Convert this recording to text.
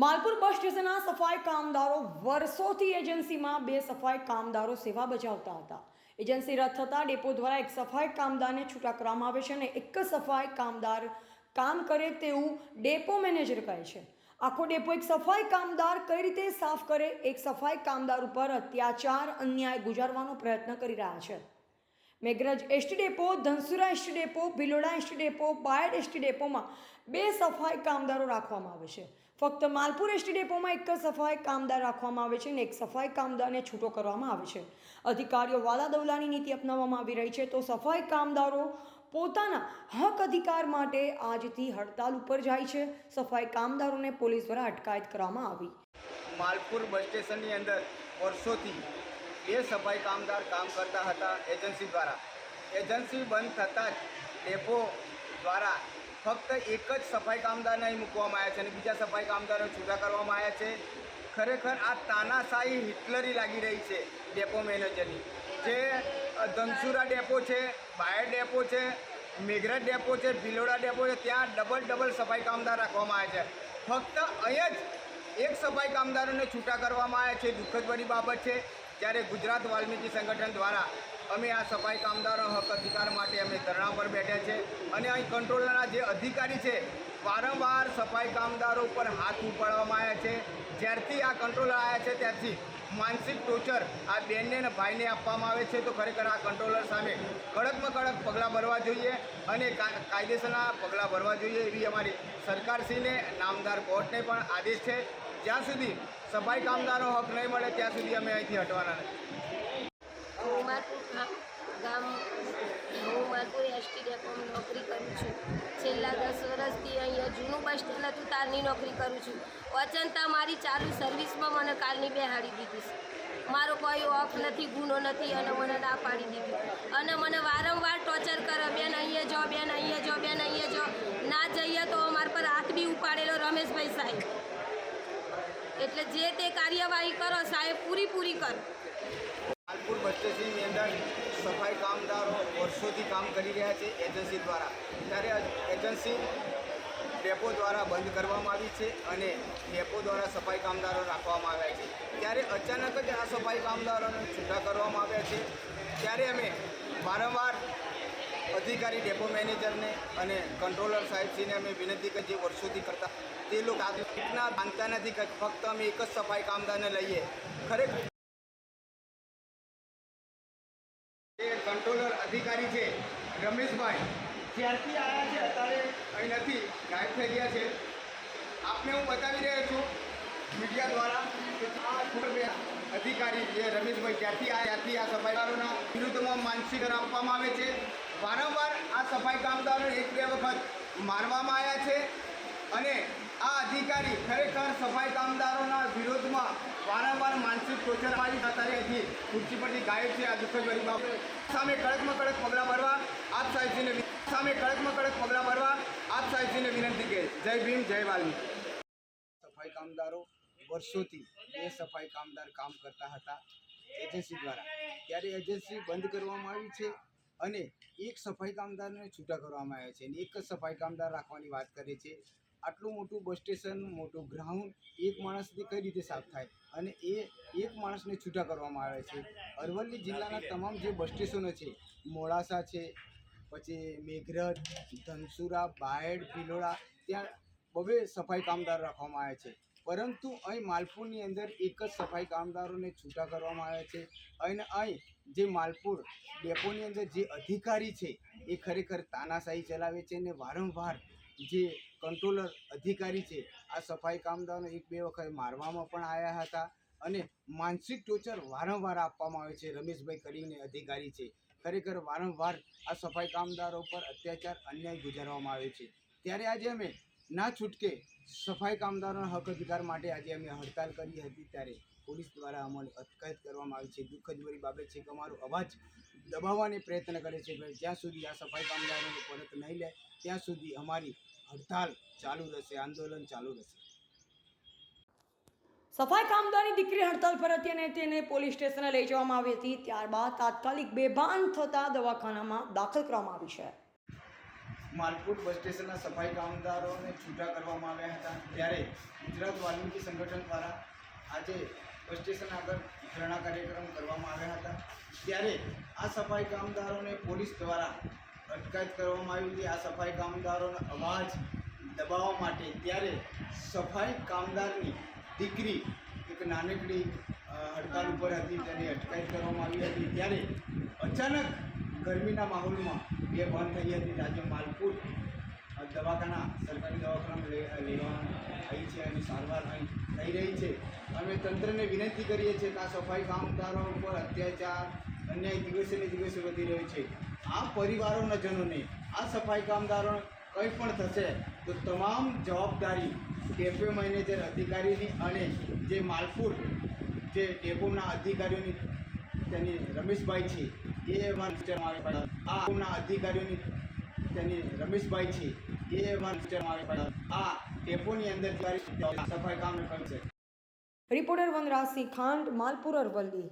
માલપુર બસ સ્ટેશનના સફાઈ કામદારો વર્ષોથી એજન્સીમાં બે સફાઈ કામદારો સેવા બજાવતા હતા. એજન્સી રદ થતાં ડેપો દ્વારા એક સફાઈ કામદારને છૂટા કરવામાં આવે છે અને એક જ સફાઈ કામદાર કામ કરે તેવું ડેપો મેનેજર કહે છે. આખો ડેપો એક સફાઈ કામદાર કઈ રીતે સાફ કરે? એક સફાઈ કામદાર ઉપર અત્યાચાર, અન્યાય ગુજારવાનો પ્રયત્ન કરી રહ્યા છે. Meghraj ST depot Dhansura ST depot Bhiloda ST depot Bayad ST ડેપોમાં બે સફાઈ કામદારો રાખવામાં આવે છે. ફક્ત માલપુર એસટી ડેપોમાં એક જ સફાઈ કામદાર રાખવામાં આવે છે અને એક સફાઈ કામદારને છૂટો કરવામાં આવે છે. અધિકારીઓ વાલા દવલાની નીતિ અપનાવવામાં આવી રહી છે તો સફાઈ કામદારો પોતાના હક અધિકાર માટે આજથી હડતાલ ઉપર જાય છે. સફાઈ કામદારોને પોલીસ દ્વારા અટકાયત કરવામાં આવી. માલપુર બસ સ્ટેશનની અંદર વર્ષોથી બે સફાઈ કામદાર કામ કરતા હતા એજન્સી દ્વારા. એજન્સી બંધ થતાં જ ડેપો દ્વારા ફક્ત એક જ સફાઈ કામદારને અહીં મૂકવામાં આવ્યા છે અને બીજા સફાઈ કામદારો છૂટા કરવામાં આવ્યા છે. ખરેખર આ તાનાશાહી હિટલરી લાગી રહી છે ડેપો મેનેજરની. જે ધનસુરા ડેપો છે બાયર ડેપો છે, મેઘરજ ડેપો છે, ભિલોડા ડેપો છે, ત્યાં ડબલ ડબલ સફાઈ કામદાર રાખવામાં આવ્યા છે. ફક્ત અહીંયા જ એક સફાઈ કામદારોને છૂટા કરવામાં આવ્યા છે. દુઃખદ બની બાબત છે જ્યારે ગુજરાત વાલ્મીકી સંગઠન દ્વારા અમે આ સફાઈ કામદારો હક અધિકાર માટે અમે ધરણા પર બેઠ્યા છે અને અહીં કંટ્રોલરના જે અધિકારી છે વારંવાર સફાઈ કામદારો ઉપર હાથ ઉપાડવામાં આવ્યા છે. જ્યારથી આ કંટ્રોલર આવ્યા છે, ત્યારથી માનસિક ટોર્ચર આ બેનને અને ભાઈને આપવામાં આવે છે, તો ખરેખર આ કંટ્રોલર સામે કડકમાં કડક પગલાં ભરવા જોઈએ અને કાયદેસરના પગલાં ભરવા જોઈએ એવી અમારી સરકારશ્રીને, નામદાર કોર્ટને પણ આદેશ છે. જ્યાં સુધી સફાઈ કામદારો હક નહીં મળે ત્યાં સુધી અમે અહીંથી હટવાના નથી. ગામ હું માધુર એસટી ડેપોમાં નોકરી કરું છું. છેલ્લા દસ વર્ષથી અહીંયા જૂનું બસ સ્ટેન્ડ હતું, તારની નોકરી કરું છું. અચંતા મારી ચાલુ સર્વિસમાં મને કાલની બેહાડી દીધી છે. મારો કોઈ ઓફ નથી, ગુનો નથી, અને મને ના પાડી દીધી. અને મને વારંવાર ટોર્ચર કરે, બેન, અહીંયા જો, બેન, અહીંયા જો, બેન, અહીંયા જો. ના જઈએ તો અમારા પર હાથ બી ઉપાડેલો રમેશભાઈ સાહેબ. એટલે જે તે કાર્યવાહી કરો, સાહેબ, પૂરી પૂરી કરો. માલપુર બસ સ્ટેશનની અંદર સફાઈ કામદારો વર્ષોથી કામ કરી રહ્યા છે એજન્સી દ્વારા. ત્યારે એજન્સી ડેપો દ્વારા બંધ કરવામાં આવી છે અને ડેપો દ્વારા સફાઈ કામદારો રાખવામાં આવ્યા છે. ત્યારે અચાનક જ આ સફાઈ કામદારોને છૂટા કરવામાં આવ્યા છે. ત્યારે અમે વારંવાર અધિકારી ડેપો મેનેજરને અને કંટ્રોલર સાહેબશ્રીને અમે વિનંતી કરી, જે વર્ષોથી કરતા તે લોકો આ રીતના માનતા નથી કે ફક્ત અમે એક જ સફાઈ કામદારને લઈએ. ખરેખર જે કંટ્રોલર અધિકારી છે, રમેશભાઈ. જ્યારથી આવ્યા છે, અત્યારે અહીં નથી, ગાયબ થઈ ગયા છે. આપને હું બતાવી રહ્યો છું, મીડિયા દ્વારા અધિકારી જે રમેશભાઈ જ્યારથી આ ત્યાંથી આ સફાઈકારોના વિરુદ્ધમાં માનસિકર આપવામાં આવે છે. વારંવાર આ સફાઈ કામદારો એક બે વખત મારવામાં આવ્યા છે અને આ અધિકારી ખરેખર સફાઈ કામદારોના વિરોધમાં વારંવાર માનસિક મારી અત્યારે અહીંથી ખુરશી પરથી ગાયબ છે આ બની બાબત. સામે કડકમાં કડક પગલાં ભરવા આપ સાહેબજીને સામે કડકમાં કડક પગલાં ભરવા આપ સાહેબજીને વિનંતી કે જય ભીમ, જય વાલ્મીકી. સફાઈ કામદારો વર્ષોથી બે સફાઈ કામદાર કામ કરતા હતા એજન્સી દ્વારા. ત્યારે એજન્સી બંધ કરવામાં આવી છે. અને એક સફાઈ કામદારને છૂટા કરવામાં આવ્યા છે અને એક જ સફાઈ કામદાર રાખવાની વાત કરે છે. આટલું મોટું બસ સ્ટેશન, મોટું ગ્રાઉન્ડ, એક માણસથી કઈ રીતે સાફ થાય? અને એ એક માણસને છૂટા કરવામાં આવે છે. અરવલ્લી જિલ્લાના તમામ જે બસ સ્ટેશનો છે, મોડાસા છે, પછી મેઘરજ, ધનસુરા, બાયડ, ભિલોડા, ત્યાં બબે સફાઈ કામદાર રાખવામાં આવ્યા છે. પરંતુ અહીં માલપુરની અંદર એક જ સફાઈ કામદારોને છૂટા કરવામાં આવ્યા છે અને અહીં જે માલપુર ડેપોની અંદર જે અધિકારી છે એ ખરેખર તાનાશાહી ચલાવે છે અને વારંવાર જે કંટ્રોલર અધિકારી છે આ સફાઈ કામદારોને એક બે વખત મારવામાં પણ આવ્યા હતા અને માનસિક ટોર્ચર વારંવાર આપવામાં આવે છે રમેશભાઈ કરીને અધિકારી છે. ખરેખર વારંવાર આ સફાઈ કામદારો પર અત્યાચાર અન્યાય ગુજારવામાં આવે છે. ત્યારે આજે અમે ના છૂટકે સફાઈ કામદારોના હક અધિકાર માટે આજે અમે હડતાલ કરી હતી ત્યારે પોલીસ દ્વારા અમલ અટકાયત કરવામાં આવી છે. દુઃખદ ભરી બાબત છે કે અમારો અવાજ દબાવવાને પ્રયત્ન કરે છે જ્યાં સુધી આ સફાઈ કામદારોને પરત નહીં લે, ત્યાં સુધી અમારી હડતાલ ચાલુ રહેશે, આંદોલન ચાલુ રહેશે. સફાઈ કામદારની દીકરી હડતાલ પર હતી અને તેને પોલીસ સ્ટેશને લઈ જવામાં આવી હતી. ત્યારબાદ તાત્કાલિક બેભાન થતા દવાખાનામાં દાખલ કરવામાં આવી છે. માલપુર બસ સ્ટેશનના સફાઈ કામદારોને છૂટા કરવામાં આવ્યા હતા. ત્યારે ગુજરાત વાલ્મીકી સંગઠન દ્વારા આજે બસ સ્ટેશન આગળ ધરણા કાર્યક્રમ કરવામાં આવ્યા હતા. ત્યારે આ સફાઈ કામદારોને પોલીસ દ્વારા અટકાયત કરવામાં આવી હતી. આ સફાઈ કામદારોનો અવાજ દબાવવા માટે ત્યારે સફાઈ કામદારની દીકરી, એક નાનકડી હડતાલ ઉપર હતી. તેની અટકાયત કરવામાં આવી હતી. ત્યારે અચાનક ગરમીના માહોલમાં બે બંધ થઈ હતી આજે માલપુર દવાખાના, સરકારી દવાખાના લેવા થઈ છે અને સારવાર અહીં થઈ રહી છે. અમે તંત્રને વિનંતી કરીએ છીએ કે આ સફાઈ કામદારો ઉપર અત્યાચાર અન્યાય દિવસે ને દિવસે વધી રહ્યો છે. આ પરિવારોના જનોને આ સફાઈ કામદારો કંઈ પણ થશે તો તમામ જવાબદારી ડેપો મેનેજર અધિકારીની અને જે માલપુર જે ડેપોના અધિકારીઓની તેની રમેશભાઈ છે. એ એમાં પિક્ચરમાં આવી પડ્યા આ ડેપોના અધિકારીઓની તેની રમેશભાઈ છે. એ એમાં પિક્ચરમાં આવી પડ્યા આ ટેપોની અંદર સફાઈ કામ કરશે રિપોર્ટર વનરાજસિંહ ખાંડ, માલપુર અરવલ્લી.